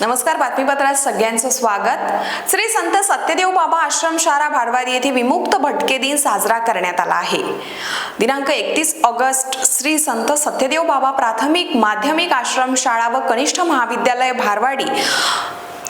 नमस्कार बातमीपत्रात सगळ्यांचं स्वागत. श्री संत सत्यदेव बाबा आश्रमशाळा भाडवारी येथे विमुक्त भटके दिन साजरा करण्यात आला आहे. दिनांक एकतीस ऑगस्ट श्री संत सत्यदेव बाबा प्राथमिक माध्यमिक आश्रमशाळा व कनिष्ठ महाविद्यालय भारवाडी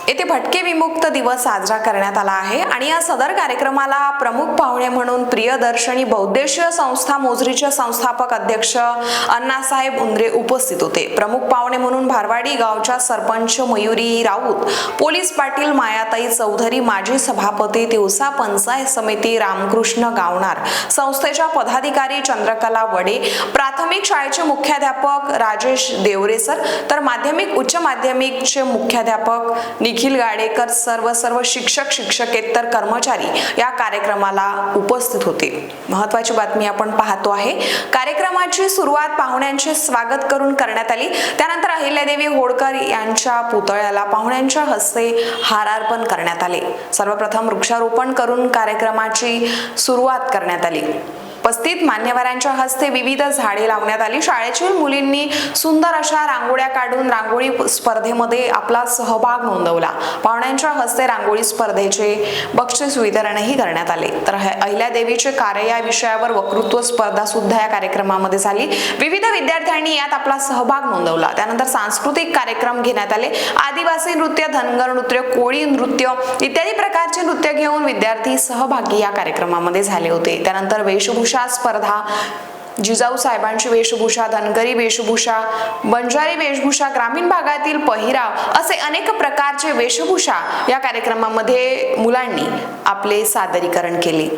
येथे भटके विमुक्त दिवस साजरा करण्यात आला आहे. आणि या सदर कार्यक्रमाला प्रमुख पाहुणे म्हणून प्रियदर्शनी बौद्धेश्वर संस्था मोजरीचे संस्थापक अध्यक्ष अण्णासाहेब उंद्रे उपस्थित होते. प्रमुख पाहुणे म्हणून भारवाडी गावच्या सरपंच मयुरी राऊत पोलीस पाटील मायाताई चौधरी माजी सभापती तिवसा पंचायत समिती रामकृष्ण गावणार संस्थेच्या पदाधिकारी चंद्रकला वडे प्राथमिक शाळेचे मुख्याध्यापक राजेश देवरे सर तर माध्यमिक उच्च माध्यमिकचे मुख्याध्यापक निखिल गाडेकर सर्व सर्व शिक्षक शिक्षकेतर कर्मचारी या कार्यक्रमाला उपस्थित होते. महत्वाची बातमी आपण पाहतो आहे. कार्यक्रमाची सुरुवात पाहुण्यांचे स्वागत करून करण्यात आली. त्यानंतर अहिल्यादेवी होळकर यांच्या पुतळ्याला पाहुण्यांच्या हस्ते हारार्पण करण्यात आले. सर्वप्रथम वृक्षारोपण करून कार्यक्रमाची सुरुवात करण्यात आली. उपस्थित मान्यवरांच्या हस्ते विविध झाडे लावण्यात आली. शाळेतील मुलींनी सुंदर अशा रांगोळ्या काढून रांगोळी स्पर्धेमध्ये आपला सहभाग नोंदवला. पाहुण्यांच्या हस्ते रांगोळी स्पर्धेचे बक्षीस वितरणही करण्यात आले. तर अहिल्यादेवीचे कार्य या विषयावर वक्तृत्व स्पर्धा सुद्धा या कार्यक्रमामध्ये झाली. विविध विद्यार्थ्यांनी यात आपला सहभाग नोंदवला. त्यानंतर सांस्कृतिक कार्यक्रम घेण्यात आले. आदिवासी नृत्य धनगर नृत्य कोळी नृत्य इत्यादी प्रकारचे नृत्य घेऊन विद्यार्थी सहभागी या कार्यक्रमामध्ये झाले होते. त्यानंतर वेशभूषा स्पर्धा जिजाऊ साहेबांची वेशभूषा धनगरी वेशभूषा बंजारी वेशभूषा ग्रामीण भागातील पहिराव असे अनेक प्रकारचे वेशभूषा या कार्यक्रमामध्ये मुलांनी आपले सादरीकरण केले.